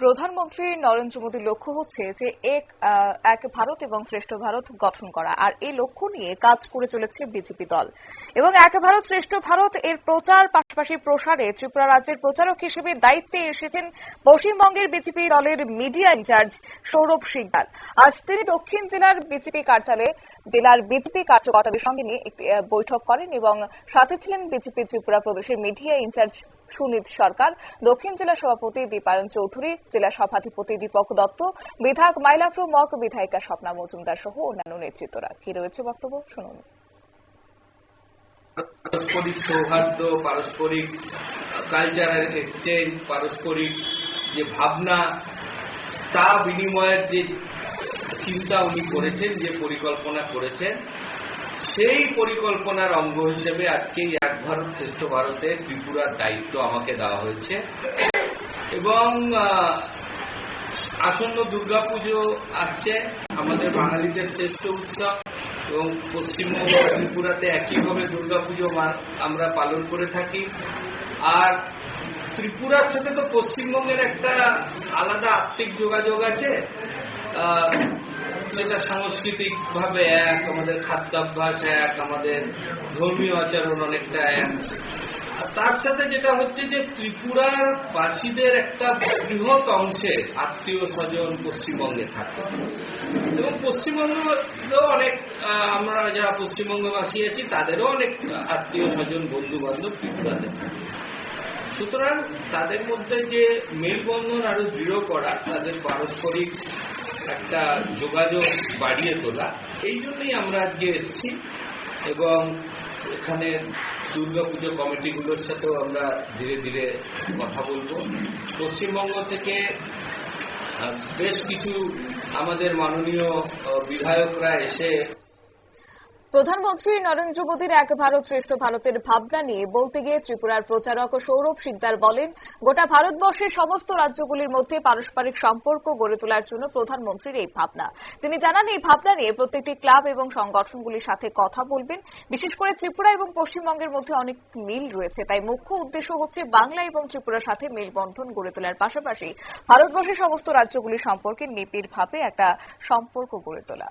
প্রধানমন্ত্রী নরেন্দ্র মোদীর লক্ষ্য হচ্ছে যে এক এক ভারত এবং শ্রেষ্ঠ ভারত গঠন করা, আর এই লক্ষ্য নিয়ে কাজ করে চলেছে বিজেপি দল। এবং এক ভারত, শ্রেষ্ঠ ভারত এর প্রচার পাশাপাশি প্রসারে ত্রিপুরা রাজ্যের প্রচারক হিসেবে দায়িত্বে এসেছেন পশ্চিমবঙ্গের বিজেপি দলের মিডিয়া ইনচার্জ সৌরভ সিকদার। আজ তিনি দক্ষিণ জেলার বিজেপি কার্যালয়ে জেলার বিজেপি কার্যকর্তাদের সঙ্গে নিয়ে একটি বৈঠক করেন এবং সাথে ছিলেন বিজেপি ত্রিপুরা প্রদেশের মিডিয়া ইনচার্জ সুনীত সরকার, দক্ষিণ জেলা সভাপতি দীপায়ন চৌধুরী, জেলা সভাধিপতি দীপক দত্ত, বিধায়ক মাইলাফ্রু মক বিধায়িকা স্বপ্না মজুমদার সহ অন্যান্য নেতৃত্বরা। কি রয়েছে বক্তব্য? শুনুন। পারস্পরিক সৌহার্দ্য, পারস্পরিক কালচারাল এক্সচেঞ্জ পারস্পরিক যে ভাবনা, তা বিনিময়ের যে চিন্তা উনি করেছেন, যে পরিকল্পনা করেছেন সেই পরিকল্পনার অঙ্গ হিসেবে আজকে এক ভারত শ্রেষ্ঠ ভারতে ত্রিপুরার দায়িত্ব আমাকে দেওয়া হয়েছে। এবং আসন্ন দুর্গাপুজো আসছে, আমাদের বাঙালিদের শ্রেষ্ঠ উৎসব এবং পশ্চিমবঙ্গ ত্রিপুরাতে একইভাবে দুর্গাপুজো আমরা পালন করে থাকি। আর ত্রিপুরার সাথে তো পশ্চিমবঙ্গের একটা আলাদা আত্মিক যোগাযোগ আছে। যেটা সাংস্কৃতিক ভাবে এক, আমাদের খাদ্যাভ্যাস এক, আমাদের ধর্মীয় আচরণ অনেকটা এক। তার সাথে যেটা হচ্ছে যে ত্রিপুরার বাসীদের একটা বৃহৎ অংশে আত্মীয় স্বজন পশ্চিমবঙ্গে থাকে। এবং পশ্চিমবঙ্গেও অনেক আমরা যারা পশ্চিমবঙ্গবাসী আছি, তাদেরও অনেক আত্মীয় স্বজন বন্ধু বান্ধব ত্রিপুরাতে থাকে। সুতরাং তাদের মধ্যে যে মেলবন্ধন আরও দৃঢ় করা, তাদের পারস্পরিক একটা যোগাযোগ বাড়িয়ে তোলা। এই জন্যই আমরা আজকে এসেছি এবং এখানে দুর্গাপুজো কমিটিগুলোর সাথেও আমরা ধীরে ধীরে কথা বলব। পশ্চিমবঙ্গ থেকে বেশ কিছু আমাদের মাননীয় বিধায়করা এসে প্রধানমন্ত্রী নরেন্দ্র মোদীর এক ভারত শ্রেষ্ঠ ভারতের ভাবনা নিয়ে বলতে গিয়ে ত্রিপুরার প্রচারক সৌরভ সিকদার বলেন, গোটা ভারতবর্ষের সমস্ত রাজ্যগুলির মধ্যে পারস্পরিক সম্পর্ক গড়ে তোলার জন্য প্রধানমন্ত্রীর এই ভাবনা। তিনি জানান, এই ভাবনা নিয়ে প্রত্যেকটি ক্লাব এবং সংগঠনগুলির সাথে কথা বলবেন। বিশেষ করে ত্রিপুরা এবং পশ্চিমবঙ্গের মধ্যে অনেক মিল রয়েছে। তাই মুখ্য উদ্দেশ্য হচ্ছে বাংলা এবং ত্রিপুরার সাথে মেলবন্ধন গড়ে তোলার পাশাপাশি ভারতবর্ষের সমস্ত রাজ্যগুলির সম্পর্কে নিবিড়ভাবে একটা সম্পর্ক গড়ে তোলা।